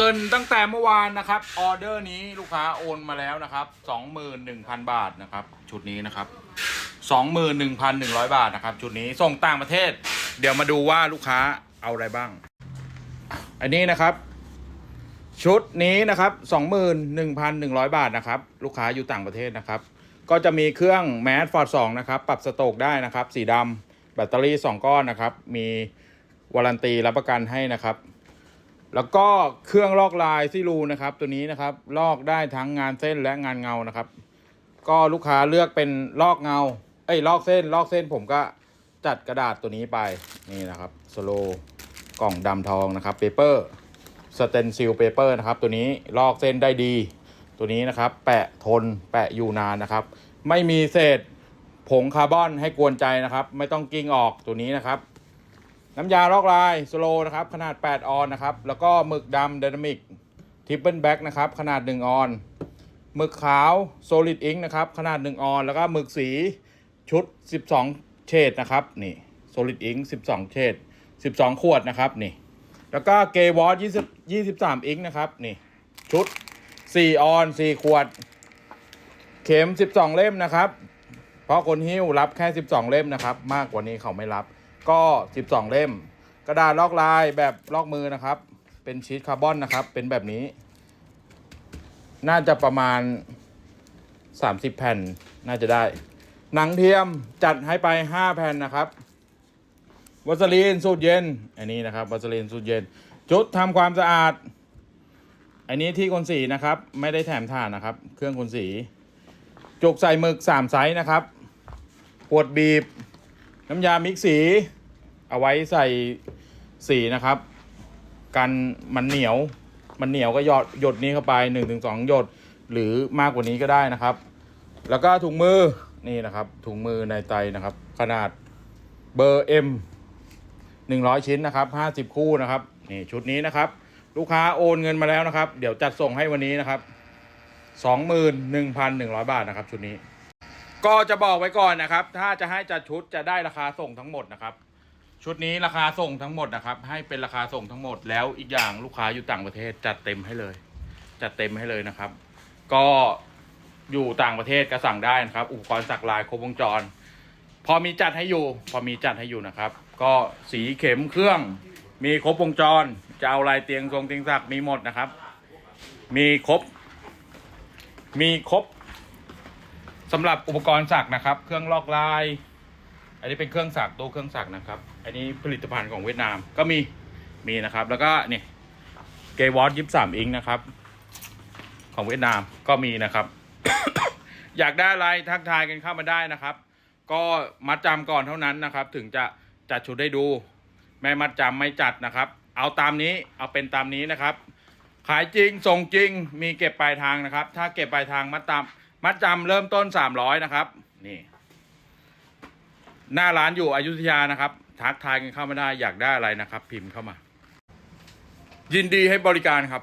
เกินตั้งแต่เมื่อวานนะครับออเดอร์นี้ลูกค้าโอนมาแล้วนะครับสองหมื่นหนึ่งพันบาทนะครับ ชุดนี้นะครับสองหมื่นหนึ่งพันหนึ่งร้อยบาทนะครับ ชุดนี้ส่งต่างประเทศ เดี๋ยวมาดูว่าลูกค้าเอาอะไรบ้าง อันนี้นะครับ ชุดนี้นะครับสองหมื่นหนึ่งพันหนึ่งร้อยบาทนะครับ ลูกค้าอยู่ต่างประเทศนะครับ ก็จะมีเครื่องแมสฟอร์ดสองนะครับ ปรับสโตกได้นะครับ สีดำแบตเตอรี่สองก้อนนะครับ มีวารันตีรับประกันให้นะครับ แล้วก็เครื่องลอกลายซิลูนะครับ ตัวนี้นะครับ ลอกได้ทั้งงานเส้นและงานเงานะครับ ก็ลูกค้าเลือกเป็นลอกเงา เอ้ยลอกเส้น ลอกเส้นผมก็จัดกระดาษตัวนี้ไปนี่นะครับสโลกล่องดำทองนะครับเปเปอร์สเตนซิลเปเปอร์นะครับ ตัวนี้ลอกเส้นได้ดี ตัวนี้นะครับ แปะทนแปะอยู่นานนะครับ ไม่มีเศษผงคาร์บอนให้กวนใจนะครับ ไม่ต้องกิ้งออกตัวนี้นะครับ น้ำยาลอกลายสโลนะครับ ขนาด 8 ออนนะครับ แล้วก็หมึกดำ d y นามิกทิปเปิลแบ็กนะครับ ขนาด 1 ออน หมึกขาวโซลิดอิงนะครับ ขนาด 1 ออน แล้วก็หมึกสีชุด 12 เฉดนะครับ นี่โซลิดอิง12 เฉด12 ขวดนะครับ นี่ แล้วก็เกวอส20 23 อิงนะครับ นี่ ชุด 4 ออน 4 ขวด เข็ม 12 เล่มนะครับ เพราะคนหิ้วรับแค่ 12 เล่มนะครับ มากกว่านี้เขาไม่รับ ก็ 12 เล่ม กระดาษลอกลายแบบลอกมือนะครับ เป็นชีทคาร์บอนนะครับ เป็นแบบนี้ น่าจะประมาณ 30 แผ่นน่าจะได้ หนังเทียมจัดให้ไป 5 แผ่นนะครับ วัสลีนสูตรเย็น อันนี้นะครับ วัสลีนสูตรเย็น จุดทำความสะอาด อันนี้ที่คนสีนะครับ ไม่ได้แถมถ่านนะครับ เครื่องคนสี จุกใส่หมึก 3 ไซส์นะครับขวดบีบ น้ำยามิกสี เอาไว้ใส่สีนะครับ กันมันเหนียว มันเหนียวก็หยดหยดนี้เข้าไป1นถึงสหยดหรือมากกว่านี้ก็ได้นะครับ แล้วก็ถุงมือนี่นะครับ ถุงมือในไตนะครับ ขนาดเบอร์ M 100 ชิ้นนะครับ 50 คู่นะครับนี่ชุดนี้นะครับ ลูกค้าโอนเงินมาแล้วนะครับ เดี๋ยวจัดส่งให้วันนี้นะครับ 21,100 บาทนะครับชุดนี้ ก็จะบอกไว้ก่อนนะครับ ถ้าจะให้จัดชุดจะได้ราคาส่งทั้งหมดนะครับ ชุดนี้ราคาส่งทั้งหมดนะครับ ให้เป็นราคาส่งทั้งหมดแล้วอีกอย่างลูกค้าอยู่ต่างประเทศจัดเต็มให้เลย จัดเต็มให้เลยนะครับ ก็อยู่ต่างประเทศก็สั่งได้นะครับ อุปกรณ์สักลายครบวงจร พอมีจัดให้อยู่ พอมีจัดให้อยู่นะครับ ก็สีเข็มเครื่อง มีครบวงจรจะเอาลายเตียงทรงเตียงสักมีหมดนะครับ มีครบ มีครบ สำหรับอุปกรณ์สักนะครับ เครื่องลอกลาย อันนี้เป็นเครื่องสักตู้เครื่องสักนะครับ อันนี้ผลิตภัณฑ์ของเวียดนามก็มีมีนะครับ แล้วก็นี่เกวอสยิบสามอิงนะครับ ของเวียดนามก็มีนะครับ อยากได้อะไรทักทายกันเข้ามาได้นะครับ ก็มัดจำก่อนเท่านั้นนะครับ ถึงจะจัดชุดได้ดูไม่มัดจำไม่จัดนะครับ เอาตามนี้เอาเป็นตามนี้นะครับ ขายจริงส่งจริงมีเก็บปลายทางนะครับ ถ้าเก็บปลายทางมัดจำมั มัดจำเริ่มต้นสามร้อยนะครับ นี่ หน้าร้านอยู่อยุธยานะครับ ทักทายกันเข้ามาได้อยากได้อะไรนะครับ พิมพ์เข้ามา ยินดีให้บริการครับ